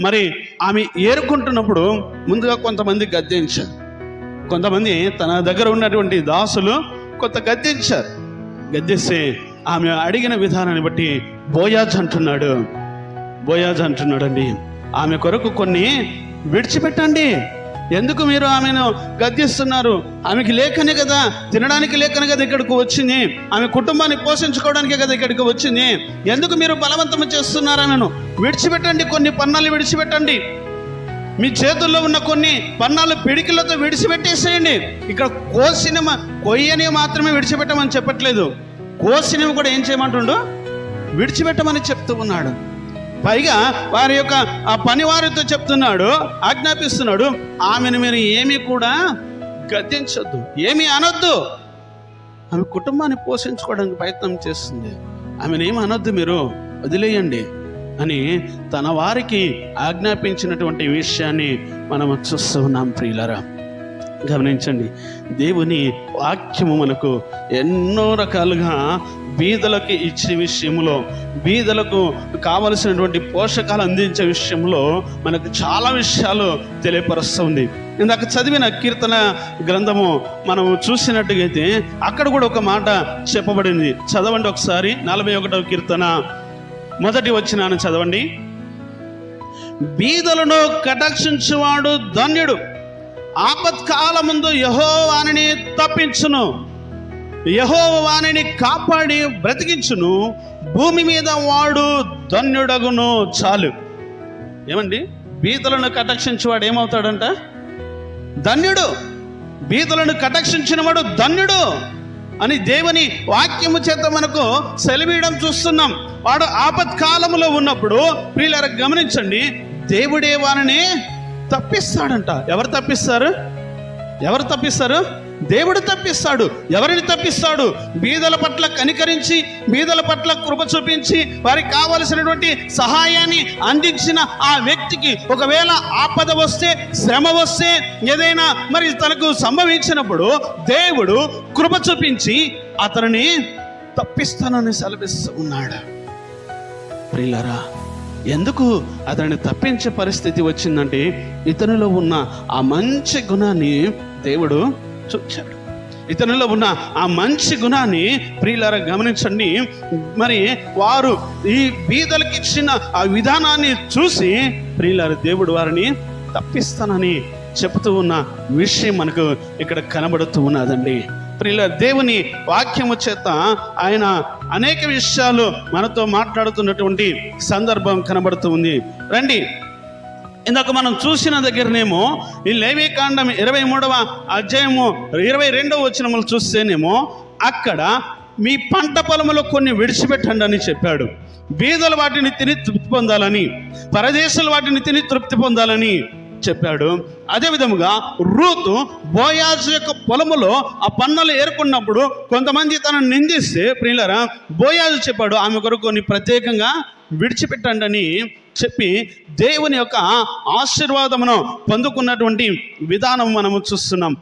మరి ఆమె ఏరుకుంటున్నప్పుడు ముందుగా కొంతమంది గద్దించారు. కొంతమంది తన దగ్గర ఉన్నటువంటి దాసులు కొంత గద్దించారు. గద్దిస్తే ఆమె అడిగిన విధానాన్ని బట్టి బోయాజ్ అంటున్నాడు. బోయాజ్ అంటున్నాడండి ఆమె కొరకు కొన్ని విడిచిపెట్టండి. ఎందుకు మీరు ఆమెను గద్దిస్తున్నారు? ఆమెకి లేకనే కదా తినడానికి లేకనే కదా ఇక్కడికి వచ్చింది. ఆమె కుటుంబాన్ని పోషించుకోవడానికే కదా ఇక్కడికి వచ్చింది. ఎందుకు మీరు బలవంతం చేస్తున్నారు ఆమెను విడిచిపెట్టండి కొన్ని పన్నాలు విడిచిపెట్టండి. మీ చేతుల్లో ఉన్న కొన్ని పన్నాలు పిడికిలతో విడిచిపెట్టేసేయండి. ఇక్కడ కోసిన కొయ్యని మాత్రమే విడిచిపెట్టమని చెప్పట్లేదు. కోసినవి కూడా ఏం చేయమంటుండు? విడిచిపెట్టమని చెప్తూ ఉన్నాడు. పైగా వారి యొక్క ఆ పనివారితో చెప్తున్నాడు ఆజ్ఞాపిస్తున్నాడు ఆమెను మీరు ఏమీ కూడా గద్దించొద్దు ఏమీ అనొద్దు. ఆమె కుటుంబాన్ని పోషించుకోవడానికి ప్రయత్నం చేస్తుంది. ఆమెను ఏమి అనొద్దు మీరు వదిలేయండి అని తన వారికి ఆజ్ఞాపించినటువంటి విషయాన్ని మనం చూస్తూ ఉన్నాం ప్రియులరా. గమనించండి దేవుని వాక్యము మనకు ఎన్నో రకాలుగా బీదలకు ఇచ్చే విషయంలో బీదలకు కావలసినటువంటి పోషకాలు అందించే విషయంలో మనకు చాలా విషయాలు తెలియపరుస్తుంది ఇందాక చదివిన కీర్తన గ్రంథము మనం చూసినట్టుగైతే అక్కడ కూడా ఒక మాట చెప్పబడింది. చదవండి ఒకసారి నలభై ఒకటవ కీర్తన. మొదటి వచ్చినాను చదవండి. బీదలను కటాక్షించువాడు ధన్యుడు. ఆపత్కాలముందు యహో వాణిని తప్పించును. యహోవాణిని కాపాడి బ్రతికించును భూమి మీద వాడు ధన్యుడగును చాలు. ఏమండి? బీతలను కటాక్షించేవాడు ఏమవుతాడంట? ధన్యుడు. బీతలను కటక్షించిన వాడు ధన్యుడు అని దేవుని వాక్యము చేత మనకు సెలవీయడం చూస్తున్నాం. వాడు ఆపత్కాలములో ఉన్నప్పుడు ప్రియులారా గమనించండి దేవుడే వారిని తప్పిస్తాడంట. ఎవరు తప్పిస్తారు? ఎవరు తప్పిస్తారు? దేవుడు తప్పిస్తాడు ఎవరిని తప్పిస్తాడు? బీదల పట్ల కనికరించి బీదల పట్ల కృప చూపించి వారికి కావలసినటువంటి సహాయాన్ని అందించిన ఆ వ్యక్తికి ఒకవేళ ఆపద వస్తే శ్రమ వస్తే ఏదైనా మరి తనకు సంభవించినప్పుడు దేవుడు కృప చూపించి అతనిని తప్పిస్తానని సెలవిస్తూ ఉన్నాడు. ప్రియులరా ఎందుకు అతన్ని తప్పించే పరిస్థితి వచ్చిందంటే ఇతనిలో ఉన్న ఆ మంచి గుణాన్ని దేవుడు చూచాడు ఇతనిలో ఉన్న ఆ మంచి గుణాన్ని ప్రియులారా గమనించండి. మరి వారు ఈ బీదలకు ఇచ్చిన ఆ విధానాన్ని చూసి ప్రియులార దేవుడు వారిని తప్పిస్తానని చెబుతూ ఉన్న విషయం మనకు ఇక్కడ కనబడుతూ ఉన్నదండి. ప్రియుల దేవుని వాక్యము చేత ఆయన అనేక విషయాలు మనతో మాట్లాడుతున్నటువంటి సందర్భం కనబడుతూ ఉంది. రండి. ఇందాక మనం చూసిన దగ్గరనేమో ఈ లేవీకాండం ఇరవై మూడవ అధ్యాయము ఇరవై రెండవ వచనములు చూస్తేనేమో అక్కడ మీ పంట పొలములో కొన్ని విడిచిపెట్టండి అని చెప్పాడు. బీదలు వాటిని తిని తృప్తి పొందాలని పరదేశాలు వాటిని తిని తృప్తి పొందాలని చెప్పాడు. అదే విధముగా రూతు బోయాజు యొక్క పొలములో ఆ పన్నులు ఏర్కొన్నప్పుడు కొంతమంది తనను నిందిస్తే ప్రియులరా బోయాజు చెప్పాడు ఆమె కొరకు కొన్ని ప్రత్యేకంగా విడిచిపెట్టండి అని చెప్పి దేవుని యొక్క ఆశీర్వాదమును పొందుకున్నటువంటి విధానం మనము చూస్తున్నాం.